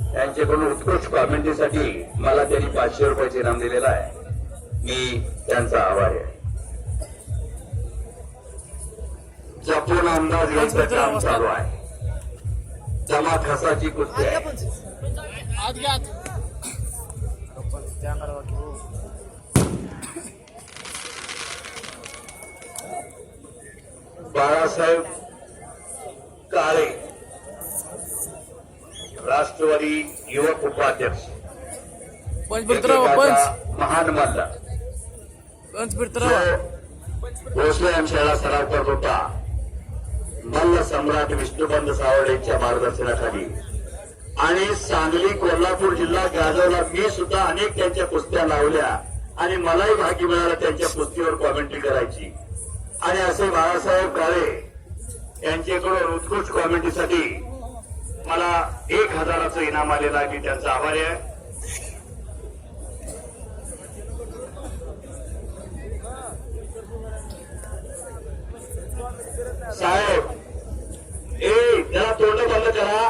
त्यांच्याकडून उत्कृष्ट कॉमेंट्रीसाठी मला त्यांनी पाचशे रुपयाचे इनाम दिलेलं आहे. मी त्यांचा आभारी आहे. जपून अंदाज घ्यायचं काम चालू आहे. जमा खसाची कुस्ती आहे. बाळासाहेब काळे राष्ट्रवादी युवक उपाध्यक्ष. महान जो भोसले यांच्याला सराव करत होता मल्ल सम्राट विष्णुबंध सावळेंच्या मार्गदर्शनाखाली. आणि सांगली कोल्हापूर जिल्हा गाजवला. मी सुद्धा अनेक त्यांच्या कुस्त्या लावल्या आणि मलाही भागी मिळालं त्यांच्या कुस्तीवर कॉमेंट्री करायची. आणि असे बाळासाहेब काळे यांच्याकडून उत्कृष्ट कॉमेंट्रीसाठी मला एक हजाराचं इनाम आलेलं आहे मी त्यांचा आभारी आहे. साहेब ए त्याला तोंड बंद करा.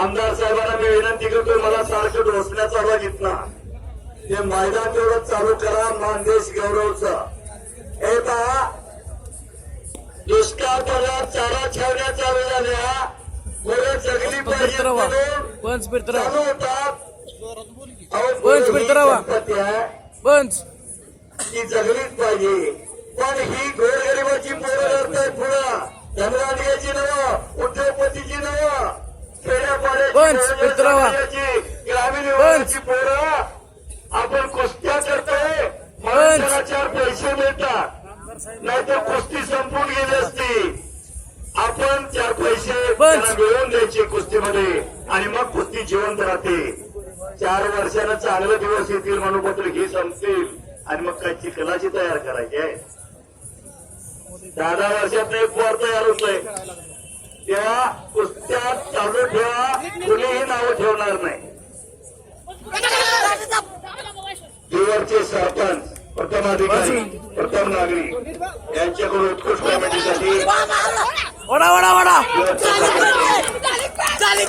आमदार साहेबांना मी विनंती करतोय मला सारखं ढोसण्याचा आवाज येत ना ते मैदान तेवढं चालू करा मानदेश गौरवचं. ए बा दुष्काळ पडला चारा छावण्या चालू झाल्या. पंच म्हणून पंच अहो, पंच ही. संपत्ती आहे पंच. ती जगलीच पाहिजे. पण ही गोरगरिबाची पोरं धनवानियाची नव उद्योगपतीची नव. खेड्यापाड्याची ग्रामीण विभागाची पोरं. आपण कुस्त्या करतोय. चार पैसे मिळतात. नाहीतर कुस्ती संपून गेली असती. आपण चार पैसे मिळवून द्यायची कुस्तीमध्ये आणि मग कुस्ती जिवंत राहते. चार वर्षानं चांगले दिवस येतील मनोपत्र ही संपतील. आणि मग काय कलाची तयार करायची आहे? दहा दहा वर्षात एक वर तयार होतोय. तेव्हा कुस्त्या चालू ठेवा कुणीही नावं ठेवणार नाही. दिवरचे सरपंच प्रथम अधिकारी प्रथम नागरिक. यांच्याकडून उत्कृष्ट कमिटीसाठी वडा वडा वडा. जोडी